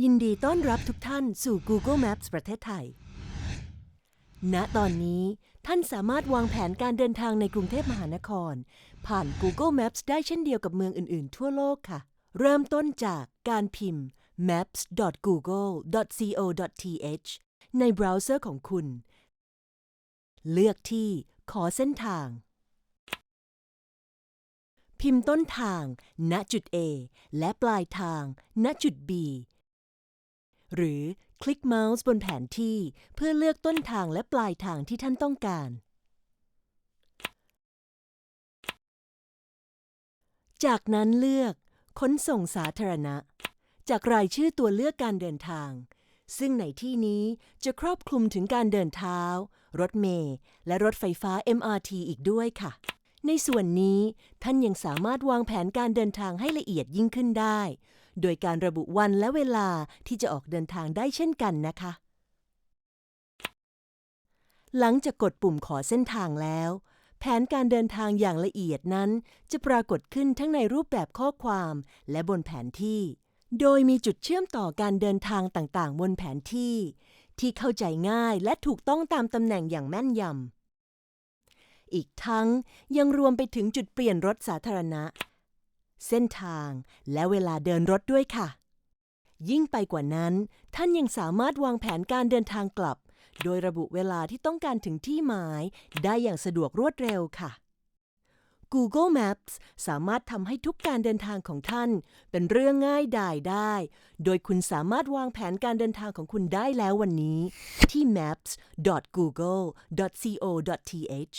ยินดีต้อนรับทุกท่านสู่ Google Maps ประเทศไทย ณ ตอนนี้ท่านสามารถวางแผนการเดินทางในกรุงเทพมหานคร ผ่าน Google Maps ได้เช่นเดียวกับเมืองอื่น ๆ ทั่วโลกค่ะ เริ่มต้นจากการพิมพ์ maps.google.co.th ในเบราว์เซอร์ของคุณ เลือกที่ขอเส้นทาง พิมพ์ต้นทาง ณ จุด A และปลายทาง ณ จุด B หรือคลิกเมาส์บนแผนที่เพื่อเลือกต้นทางและปลายทางที่ท่านต้องการ จากนั้นเลือกขนส่งสาธารณะ จากรายชื่อตัวเลือกการเดินทาง ซึ่งในที่นี้จะครอบคลุมถึงการเดินเท้า รถเมล์และรถไฟฟ้า MRT อีกด้วยค่ะ ในส่วนนี้ท่านยังสามารถวางแผนการเดินทางให้ละเอียดยิ่งขึ้นได้ โดยการระบุวันและเวลาที่จะออกเดินทางได้เช่นกันนะคะ หลังจากกดปุ่มขอเส้นทางแล้ว แผนการเดินทางอย่างละเอียดนั้น จะปรากฏขึ้นทั้งในรูปแบบข้อความและบนแผนที่ โดยมีจุดเชื่อมต่อการเดินทางต่างๆ บนแผนที่ ที่เข้าใจง่ายและถูกต้องตามตำแหน่งอย่างแม่นยำ อีกทั้งยังรวมไปถึงจุดเปลี่ยนรถสาธารณะ เส้นทางและเวลาเดินรถด้วยค่ะ ยิ่งไปกว่านั้น ท่านยังสามารถวางแผนการเดินทางกลับ โดยระบุเวลาที่ต้องการถึงที่หมาย ได้อย่างสะดวกรวดเร็วค่ะ Google Maps สามารถทำให้ทุกการเดินทางของท่าน เป็นเรื่องง่ายดายได้ โดยคุณสามารถวางแผนการเดินทางของคุณได้แล้ววันนี้ ที่ maps.google.co.th